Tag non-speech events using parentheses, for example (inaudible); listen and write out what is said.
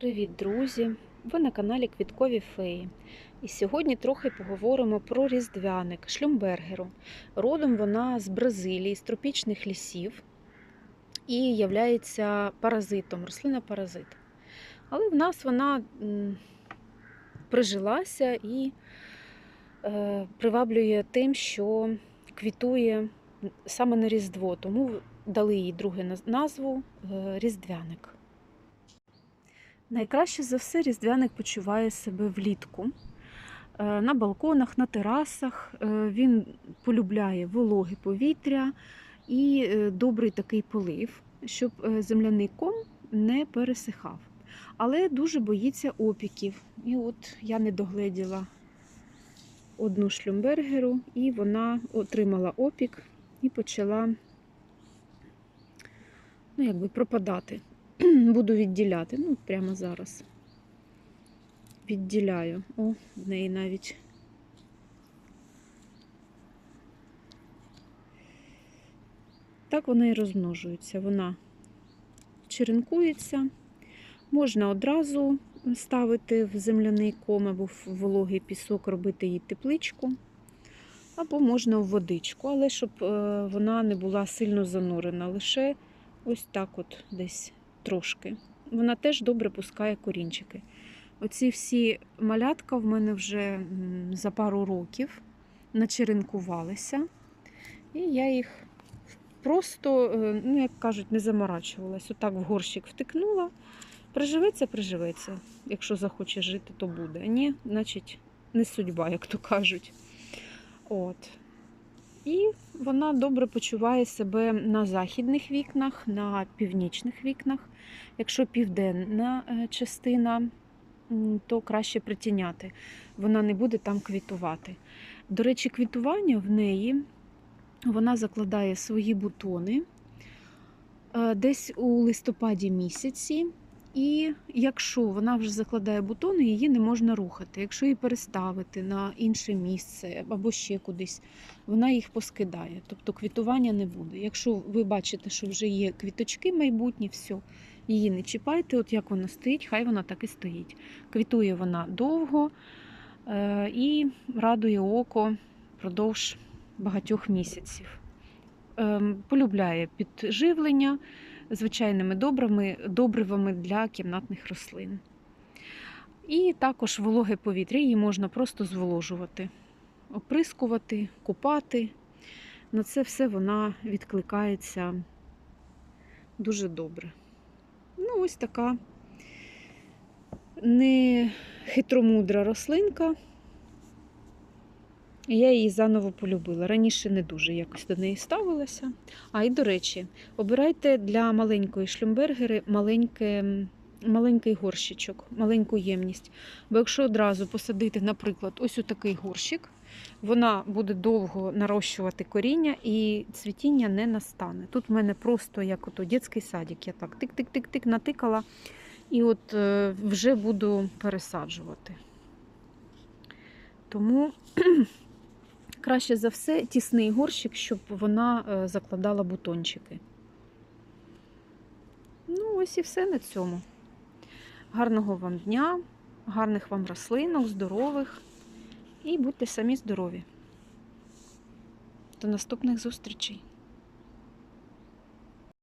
Привіт, друзі! Ви на каналі Квіткові Феї. І сьогодні трохи поговоримо про різдвяник шлюмбергеру. Родом вона з Бразилії, з тропічних лісів і являється паразитом, рослина-паразит. Але в нас вона прижилася і е, приваблює тим, що квітує саме на Різдво, тому дали їй другу назву е, Різдвяник. Найкраще за все різдвяник почуває себе влітку. Е, На балконах, на терасах Е, він полюбляє вологе повітря і е, добрий такий полив, щоб земляний ком не пересихав. Але дуже боїться опіків. І от я не догледіла одну шлюмбергеру, і вона отримала опік і почала ну, якби пропадати. (clears throat) Буду відділяти, ну, прямо зараз. Відділяю. О, в неї навіть. Так вона і розмножується. Вона черенкується. Можна одразу ставити в земляний ком або в вологий пісок, робити їй тепличку, або можна в водичку, але щоб е, вона не була сильно занурена, лише ось так от десь трошки. Вона теж добре пускає корінчики. Оці всі малятка в мене вже за пару років начеренкувалися, і я їх просто, е, ну як кажуть, не заморачувалась. Отак в горщик втикнула. Приживеться, приживеться. Якщо захоче жити, то буде. Ні, значить, не судьба, як то кажуть. От. І вона добре почуває себе на західних вікнах, на північних вікнах. Якщо південна е, частина, то краще притіняти. Вона не буде там квітувати. До речі, квітування в неї вона закладає свої бутони е, десь у листопаді місяці. І якщо вона вже закладає бутони, її не можна рухати. Якщо її переставити на інше місце або ще кудись, вона їх поскидає. Тобто квітування не буде. Якщо ви бачите, що вже є квіточки майбутні, все, її не чіпайте, от як вона стоїть, хай вона так і стоїть. Квітує вона довго е, і радує око впродовж багатьох місяців. Ем, Полюбляє підживлення звичайними добрими, добривами для кімнатних рослин. І також вологе повітря її можна просто зволожувати, оприскувати, купати. На це все вона відкликається дуже добре. Ну, ось така не хитромудра рослинка. Я її заново полюбила. Раніше не дуже якось до неї ставилася. А і до речі, обирайте для маленької шлюмбергери маленьке, маленький горщичок, маленьку ємність. Бо якщо одразу посадити, наприклад, ось у такий горщик, вона буде довго нарощувати коріння і цвітіння не настане. Тут в мене просто як ото дитячий садик. Я так тик-тик-тик-тик натикала і от е, вже буду пересаджувати. Тому краще за все тісний горщик, щоб вона е, закладала бутончики. Ну, ось і все на цьому. Гарного вам дня, гарних вам рослинок, здорових і будьте самі здорові. До наступних зустрічей!